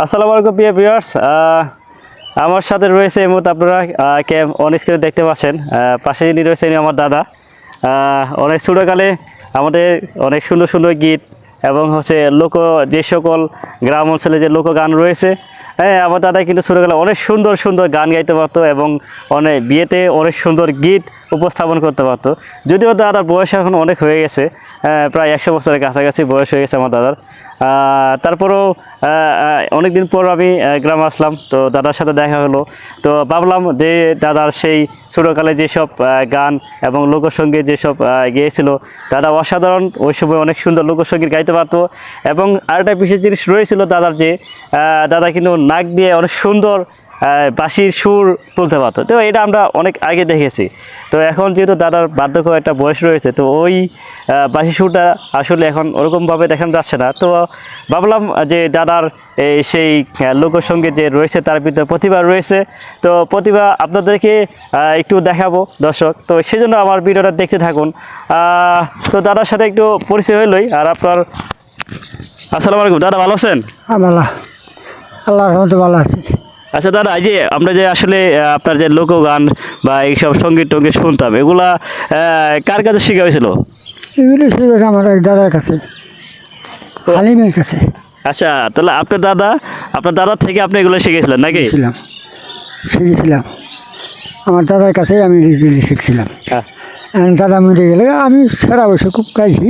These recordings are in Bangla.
আসসালামু আলাইকুম প্রিয় ভিউয়ার্স। আমার সাথে রয়েছে এই মুহূর্তে আপনারা আহ, কে অন স্ক্রিনে দেখতে পাচ্ছেন। পাশে যিনি রয়েছেন আমার দাদা। অনেক ছোটোকালে আমাদের অনেক সুন্দর সুন্দর গীত এবং হচ্ছে লোক যে সকল গ্রাম অঞ্চলে যে লোক গান রয়েছে হ্যাঁ আমার দাদা কিন্তু ছোটোবেলা অনেক সুন্দর সুন্দর গান গাইতে পারতো এবং অনেক বিয়েতে অনেক সুন্দর গীত উপস্থাপন করতে পারতো। যদিও দাদার বয়স এখন অনেক হয়ে গেছে প্রায় একশো বছরের কাছাকাছি বয়স হয়ে গেছে আমার দাদার। তারপরেও অনেক দিন পর আমি গ্রামে আসলাম, তো দাদার সাথে দেখা হলো। তো ভাবলাম যে দাদার সেই ছোটোকালে যেসব গান এবং লোকসঙ্গীত যেসব গিয়েছিল, দাদা অসাধারণ, ওই সময় অনেক সুন্দর লোকসঙ্গীত গাইতে পারতো। এবং আরেকটা বিশেষ জিনিস রয়েছিল দাদার যে দাদা কিন্তু নাক দিয়ে অনেক সুন্দর বাঁশির সুর তুলতে পারতো। তো এটা আমরা অনেক আগে দেখেছি। তো এখন যেহেতু দাদার বার্ধক্য একটা বয়স রয়েছে, তো ওই বাঁশির সুরটা আসলে এখন ওরকমভাবে দেখানো যাচ্ছে না। তো ভাবলাম যে দাদার এই সেই লোকসঙ্গীত যে রয়েছে তার ভিতরে প্রতিভা রয়েছে। তো প্রতিভা আপনাদেরকে একটু দেখাবো দর্শক। তো সেই জন্য আমার ভিডিওটা দেখতে থাকুন। তো দাদার সাথে একটু পরিচয় হইলই আর আপনার আসসালামু আলাইকুম। দাদা ভালো আছেন? আল্লাহ। আল্লাহর রহমতে ভালো আছি। আচ্ছা দাদা এই যে আমরা যে আসলে আপনার যে লোকগান বা এইসব সংগীত টঙ্গীত শুনতাম এগুলা কার কাছে শেখা হয়েছিল? এগুলো শিখেছে আমার এক দাদার কাছে হালিমের কাছে। আচ্ছা তাহলে আপনার দাদা আপনার দাদার থেকে আপনি এগুলো শিখেছিলেন নাকি? ছিলাম শিখেছিলাম। আমার দাদার কাছেই আমি শিখছিলাম। হ্যাঁ। এখন দাদা মরে গেলে আমি সারা বছর খুব গাইছি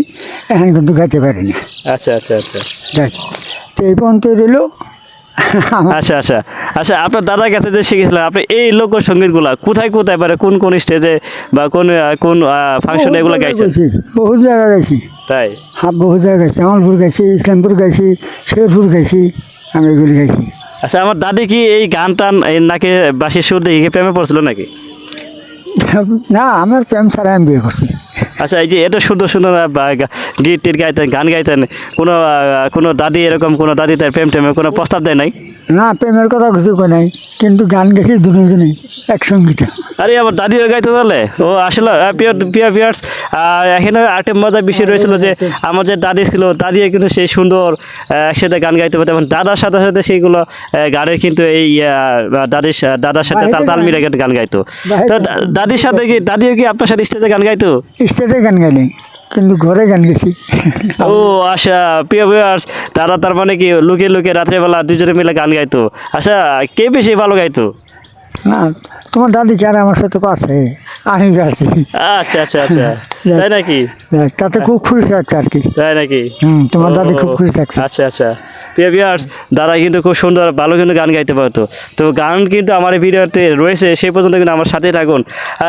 এখন কিন্তু গাইতে পারিনি আচ্ছা আচ্ছা আচ্ছা। যাই তো এই পর্যন্ত রইল। আচ্ছা আচ্ছা। আচ্ছা আপনার দাদার কাছে যে শিখেছিলেন আপনি এই লোকসঙ্গীতগুলা কোথায় কোথায় পারে কোন কোন স্টেজে বা কোন কোন ফাংশনে এগুলো গাইছেন? বহুত জায়গা গাইছি তাই? হ্যাঁ বহু জায়গা গাইছি জামালপুর গাইছি ইসলামপুর গাইছি শেরপুর গাইছি আমি এগুলি গাইছি আচ্ছা আমার দাদি কি এই গান টান এই নাকি বাসির সুর দেখে প্রেমে পড়ছিল নাকি? না আমার প্রেম ছাড়া আমি বিয়ে করছি। আচ্ছা এই যে এত সুন্দর সুন্দর গীত টিট গাইতেন, গান গাইতেন। কোনো কোনো দাদি এরকম, কোনো দাদি তার প্রেম টেমে কোনো প্রস্তাব দেয় নাই? না প্রেমের কথা কিছু কই নাই কিন্তু গান গেছি দুজনে একসঙ্গীতে। আরে আমার দাদিও গাইতে তাহলে? ও আসলে পিওর পিয়ার্স এখানে আরেকটা মজার বিষয় রয়েছিল যে আমার যে দাদি ছিল দাদিও কিন্তু সেই সুন্দর একসাথে গান গাইতে। পারতো এবং দাদার সাথে সাথে সেইগুলো গানের কিন্তু এই দাদির দাদার সাথে তাল তাল মিলে গান গাইতো। তো দাদির সাথে কি দাদিও কি আপনার সাথে স্টেজে গান গাইতো? স্টেজে গান গাইনি কিন্তু ঘরে গান গেছি। ও আশা প্রিয় ভিউয়ার্স তারা তার মানে কি লুকে লুকিয়ে রাত্রেবেলা দুজনে মিলে গান গাইতো? আশা কে বেশি ভালো গাইতো? না তোমার দাদি কি আর আমার সাথে পাচ্ছে আমি গাছি আচ্ছা আচ্ছা আচ্ছা। তাই নাকি? তাতে খুব খুশি থাকছে আর কি। তাই নাকি? হুম তোমার দাদি খুব খুশি থাকছে আচ্ছা আচ্ছা। প্রিয় ভিউয়ার্স দাদা কিন্তু খুব সুন্দর ভালো কিন্তু গান গাইতে পারতো। তো গান কিন্তু আমার এই ভিডিওতে রয়েছে সেই পর্যন্ত কিন্তু আমার সাথে থাকুন।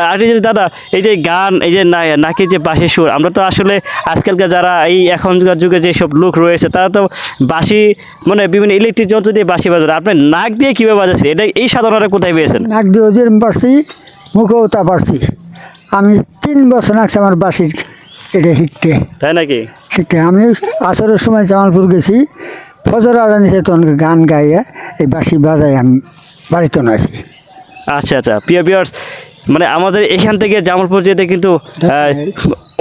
আর জিনিস দাদা এই যে গান এই যে না- নাকি যে বাঁশি সুর আমরা তো আসলে আজকালকার যারা এই এখনকার যুগে যেসব লোক রয়েছে তারা তো বাঁশি মানে বিভিন্ন ইলেকট্রিক যন্ত্র দিয়ে বাঁশি বাজান আপনি নাক দিয়ে কীভাবে বাজাচ্ছেন? এটা এই সাধারণটা কোথায় পেয়েছেন? নাক দিয়ে ওজন পারছি মুখেও তা পারছি আমি তিন বছর লাগছে আমার বাসির এটা শিখতে। তাই নাকি? শিখতে। আমি আসরের সময় জামালপুর গেছি ফজর আজানিছে তখন গান গাইয়ে এই বাসি বাজাই আমি বাড়িতে আসি। আচ্ছা আচ্ছা। প্রিয় ভিউয়ার্স মানে আমাদের এখান থেকে জামালপুর যেতে কিন্তু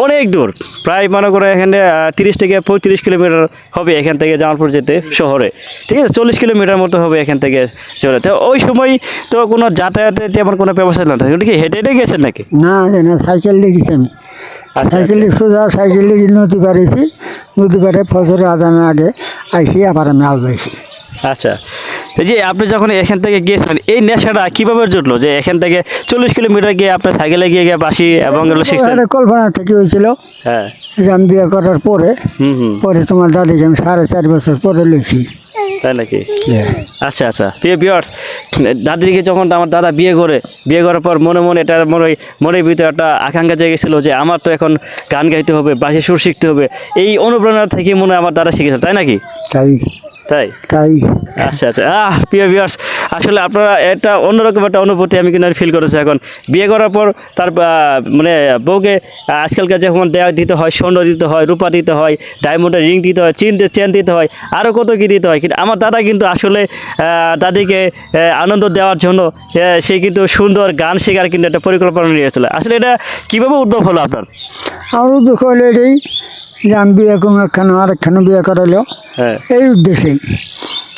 অনেক দূর। প্রায় মনে করো এখানে তিরিশ থেকে পঁয়ত্রিশ কিলোমিটার হবে এখান থেকে জামালপুর যেতে শহরে। ঠিক আছে? চল্লিশ কিলোমিটার মতো হবে এখান থেকে চলে তো ওই সময় তো কোনো যাতায়াতের তেমন কোনো ব্যবস্থা না থাকে। কি হেঁটে হেঁটে গেছেন নাকি? না না সাইকেল দেখেছি আমি। আচ্ছা, সাইকেল সোজা সাইকেল দেখি নদী পাড়েছি নদী পাড়ে ফজরের আজানের আগে আইসি আবার আমি আসবাইছি আচ্ছা। এই যে আপনি যখন এখান থেকে গিয়েছেন এই নেশাটা কীভাবে জুটলো? যে এখান থেকে চল্লিশ কিলোমিটার গিয়ে আপনার সাইকেলে গিয়ে গিয়ে বাসি এবং কল্পনা থেকে হয়েছিল। হ্যাঁ। যে আমি বিয়ে করার পরে হুম হুম। পরে তোমার দাদিকে আমি সাড়ে চার বছর পরে লইছি। তাই নাকি? আচ্ছা আচ্ছা। প্রিয় বিয়ার্স দাদিকে যখন আমার দাদা বিয়ে করে বিয়ে করার পর মনে মনে এটা মনে মনের ভিতরে একটা আকাঙ্ক্ষা জেগেছিল যে আমার তো এখন গান গাইতে হবে বাসে সুর শিখতে হবে। এই অনুপ্রেরণা থেকে মনে আমার দাদা শিখেছিল তাই নাকি? তাই। তাই? তাই। আচ্ছা আচ্ছা। আহ প্রিয় ভিউয়ার্স আসলে আপনারা এটা অন্যরকম একটা অনুভূতি আমি কিন্তু ফিল করেছি এখন। বিয়ে করার পর তার মানে বউকে আজকালকার যখন দেওয়া দিতে হয় স্বর্ণ দিতে হয় রূপা দিতে হয় ডায়মন্ডের রিং দিতে হয় চিন চেন দিতে হয় আরও কত কী দিতে হয়। কিন্তু আমার দাদা কিন্তু আসলে দাদিকে আনন্দ দেওয়ার জন্য সে কিন্তু সুন্দর গান শেখার কিন্তু একটা পরিকল্পনা নিয়েছিল আসলে এটা কীভাবে উদ্ভব হলো আপনার? আমারও দুঃখ হলো এটাই যে আমি বিয়ে করব একখানো আর একখানো বিয়ে করালো। হ্যাঁ। এই উদ্দেশ্যেই।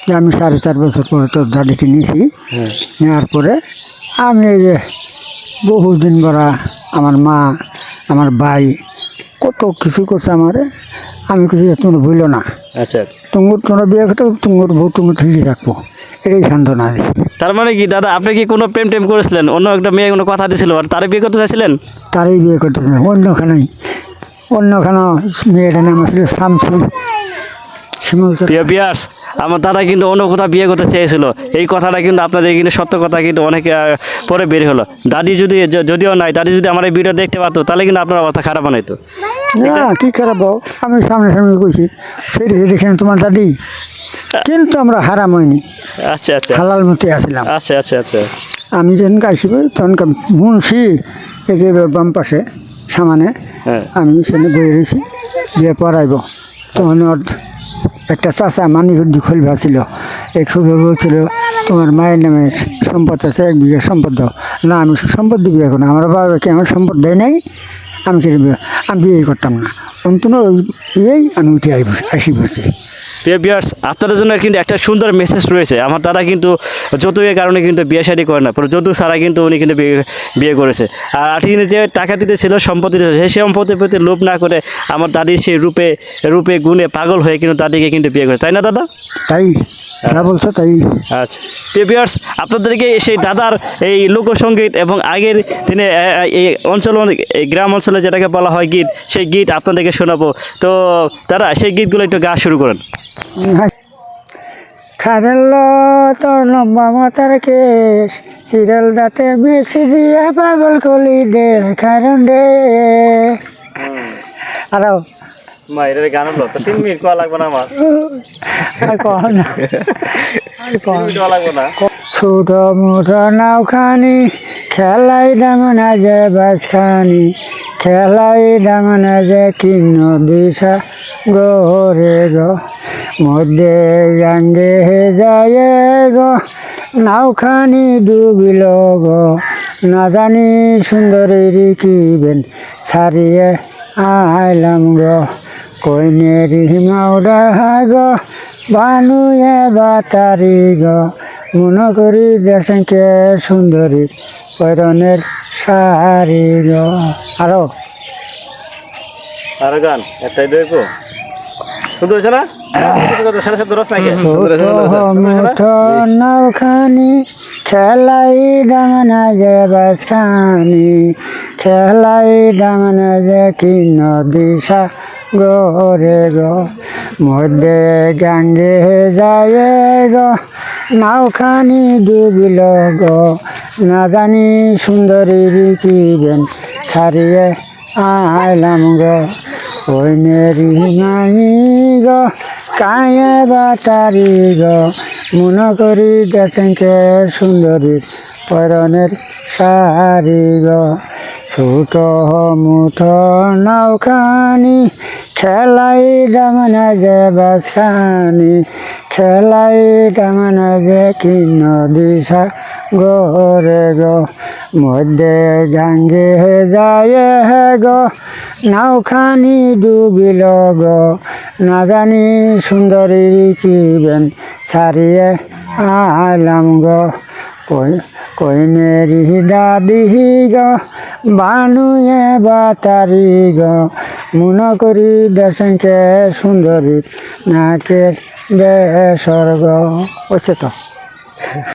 যে আমি সাড়ে চার বছর পরে তোর দাদিকে নিয়েছি। হ্যাঁ। নেওয়ার পরে আমি এই যে বহুদিন বড়া আমার মা আমার ভাই কত কিছু করছে আমারে আমি কিছু তোমরা ভুলো না। আচ্ছা। তোমার তোমরা বিয়ে করতে তোমার বউ তুমি ঠিকই থাকব এটাই সান্ত্বনা দিয়েছি তার মানে কি দাদা আপনি কি কোনো প্রেম টেম করেছিলেন? অন্য একটা মেয়ে কোনো কথা দিয়েছিল আর তারে বিয়ে করতে চাইছিলেন? তারই বিয়ে করতেছে অন্যখানেই অন্যখানে মেয়েটার নাম ছিল শামসু শিমুল প্রিয় বিয়াস আমার দাদা কিন্তু অন্য কোথাও বিয়ে করতে চেয়েছিল। এই কথাটা কিন্তু আপনাদের কিন্তু সত্য কথা কিন্তু অনেকে পরে বের হলো। দাদি যদি যদিও নাই দাদি যদি আমার এই ভিডিও দেখতে পারতো তাহলে কিন্তু আপনার অবস্থা খারাপ বানাইতো। না কি খারাপ হোক আমি সামনে সামনে কইছি সেটা দেখেন তোমার দাদি। কিন্তু আমরা হারাম হয়নি আচ্ছা আচ্ছা। হালাল মতে আসলাম। আচ্ছা আচ্ছা আচ্ছা। আমি যখন গাইছি তখন মুন্সি এই যে বাম পাশে সামানে হ্যাঁ। আমি সেখানে বই রয়েছি বিয়ে পড়াইব। তখন একটা চাচা মানিকুদ্দি খুলবা ছিল এই খুবই বলছিল, তোমার মায়ের নামে সম্পদ আছে, এক বিঘা সম্পদ দাও। না, আমি সম্পদ দিবি এখন। আমার বাবাকে আমার সম্পদ দেয় নাই? আমি? আমি বিয়ে করতাম না। অন্তন এই আমি উঠে আসি বসে। প্রিয় বিয়ার্স আপনাদের জন্য কিন্তু একটা সুন্দর মেসেজ রয়েছে। আমার দাদা কিন্তু যৌতুকের কারণে কিন্তু বিয়ে শাড়ি করে না যৌতুক ছাড়া কিন্তু উনি কিন্তু বিয়ে করেছে। আর আঠি দিনে যে টাকা দিতে ছিল সম্পত্তি সেই সম্পত্তির প্রতি লোভ না করে আমার দাদির সেই রূপে রূপে, গুণে পাগল হয়ে কিন্তু দাদিকে কিন্তু বিয়ে করে তাই না দাদা? তাই। যা বলছো তাই। আচ্ছা। প্রিয় ভিউয়ার্স আপনাদেরকে সেই দাদার এই লোকসঙ্গীত এবং আগের দিনে এই অঞ্চল এই গ্রাম অঞ্চলে যেটাকে বলা হয় গীত সেই গীত আপনাদেরকে শোনাবো। তো দাদা সেই গীতগুলো একটু গা শুরু করেন। খারেল তোর লম্বা মাথার কেশ চিরাল দাঁতে বেশি দিয়া পাগল কলি দে দে আরও। গান হলো তো তিন মিনিট কোয়া লাগবে না আমার? লাগবে না। ছোট মোটো নাও খানি খেলাই দামনা যে বাস খানি খেলাই দামনা যে কিন্ন দিশা গো গো মধ্যে গাঙ্গে যায় গো নাও খানি ডুবিল গো না জানি সুন্দরী কিবেন ছাড়িয়ে আইলাম গো। কইনেরি মাউডা গো বানুয়ে বাতারি গো। মনে করি দেশকে সুন্দরী পরনের শাড়ি গো। আরও। আর গান একটাই দেখব সুন্দর হয়েছে না? নৌখানি খেলাই দামনা যে বাসখানি খেলাই দামনা যে কি নদী রে গো, মধ্যে গাঙ্গে যায় গো, নাওখানি ডুবিল গো। না জানি সুন্দরী কিবেন ছাড়িয়ে আইলাম গো। ওই মেরি নাই গো, কায়ে বাতারি গো। মনে করি দেখেনকে সুন্দরী পরনের শাড়ি গো। ছোট মুঠো নৌখানি খেলাই দামনা যে বাসখানি খেলাই দামনা যে কিন্ন দিশা গো রে গো। মধ্যে গাঙ্গে যায় গো, নাওখানি ডুবিল গো। না জানি সুন্দরী কিবেন ছাড়িয়ে আইলাম গো। কই কই মেরি দাদি গো, বানুয়ে বাতারি গো। মনে করি দেশকে সুন্দরী নাকের বে স্বর্গ। হচ্ছে তো।